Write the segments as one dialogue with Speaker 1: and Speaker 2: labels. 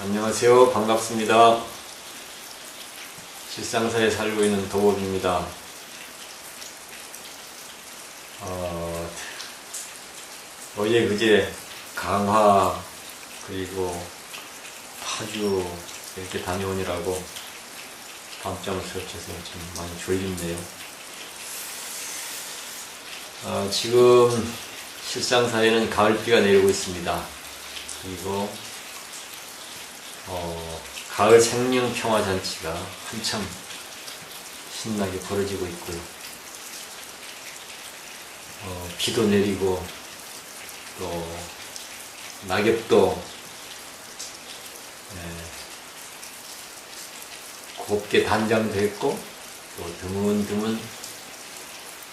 Speaker 1: 안녕하세요. 반갑습니다. 실상사에 살고 있는 도법입니다. 어, 어제 그제 강화 그리고 파주 이렇게 다녀오느라고 밤잠을 설쳐서 좀 많이 졸립네요. 어, 지금 실상사에는 가을비가 내리고 있습니다. 그리고 어, 가을 생명 평화 잔치가 한참 신나게 벌어지고 있고요. 어, 비도 내리고 또 낙엽도 예, 곱게 단장됐고 또 드문드문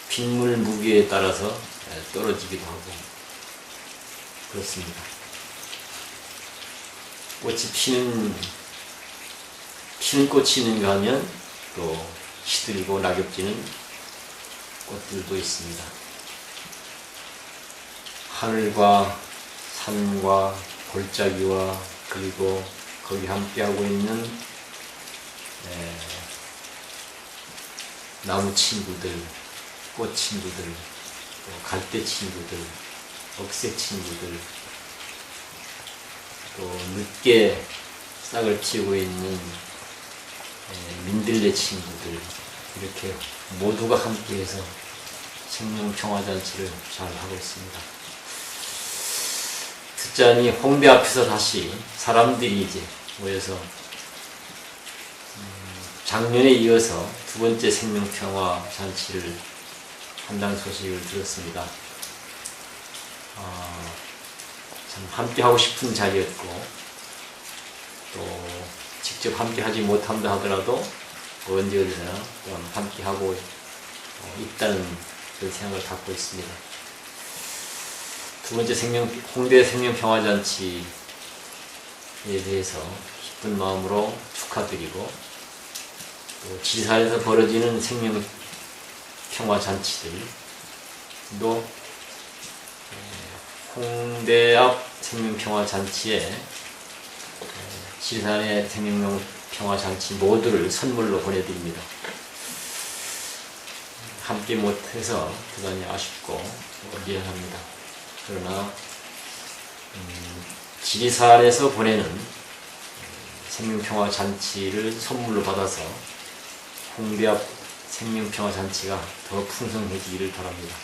Speaker 1: 빗물 무게에 따라서 예, 떨어지기도 하고 그렇습니다. 꽃이 피는 피는 꽃이 있는가 하면 또 시들고 낙엽지는 꽃들도 있습니다. 하늘과 산과 골짜기와 그리고 거기 함께하고 있는 에, 나무 친구들, 꽃 친구들, 또 갈대 친구들, 억새 친구들, 또 늦게 싹을 틔우고 있는 에, 민들레 친구들 이렇게 모두가 함께해서 생명평화잔치를 잘 하고 있습니다. 듣자니 홍대 앞에서 다시 사람들이 이제 모여서 음, 작년에 이어서 두 번째 생명평화 잔치를 한다는 소식을 들었습니다. 아, 참 함께 하고 싶은 자리였고 또 직접 함께 하지 못한다 하더라도 언제 어디서나 또한 함께 하고 어, 있다는 그런 생각을 갖고 있습니다. 두 번째 생명 홍대 생명 평화 잔치에 대해서 기쁜 마음으로 축하드리고 또 지사에서 벌어지는 생명 평화 잔치들도 홍대 앞 생명평화잔치에 지산의 생명평화잔치 모두를 선물로 보내드립니다. 함께 못해서 대단히 아쉽고 미안합니다. 그러나 음, 지리산에서 보내는 생명평화잔치를 선물로 받아서 홍대 앞 생명평화잔치가 더 풍성해지기를 바랍니다.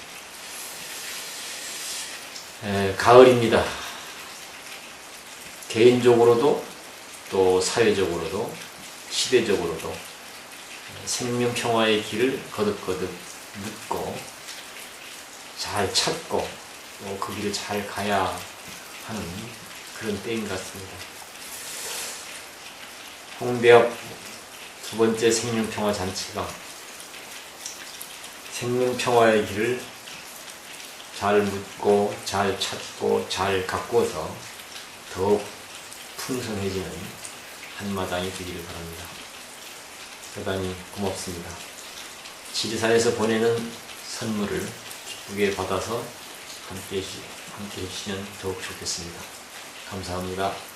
Speaker 1: 에, 가을입니다. 개인적으로도 또 사회적으로도 시대적으로도 생명 평화의 길을 거듭거듭 묻고 잘 찾고 또그 길을 잘 가야 하는 그런 때인 것 같습니다. 홍대 앞두 번째 생명 평화 잔치가 생명 평화의 길을 잘 묻고 잘 찾고 잘 가꾸어서 더욱 풍성해지는 한마당이 되기를 바랍니다. 대단히 고맙습니다. 지리산에서 보내는 선물을 기쁘게 받아서 함께, 해주, 함께 해주시면 더욱 좋겠습니다. 감사합니다.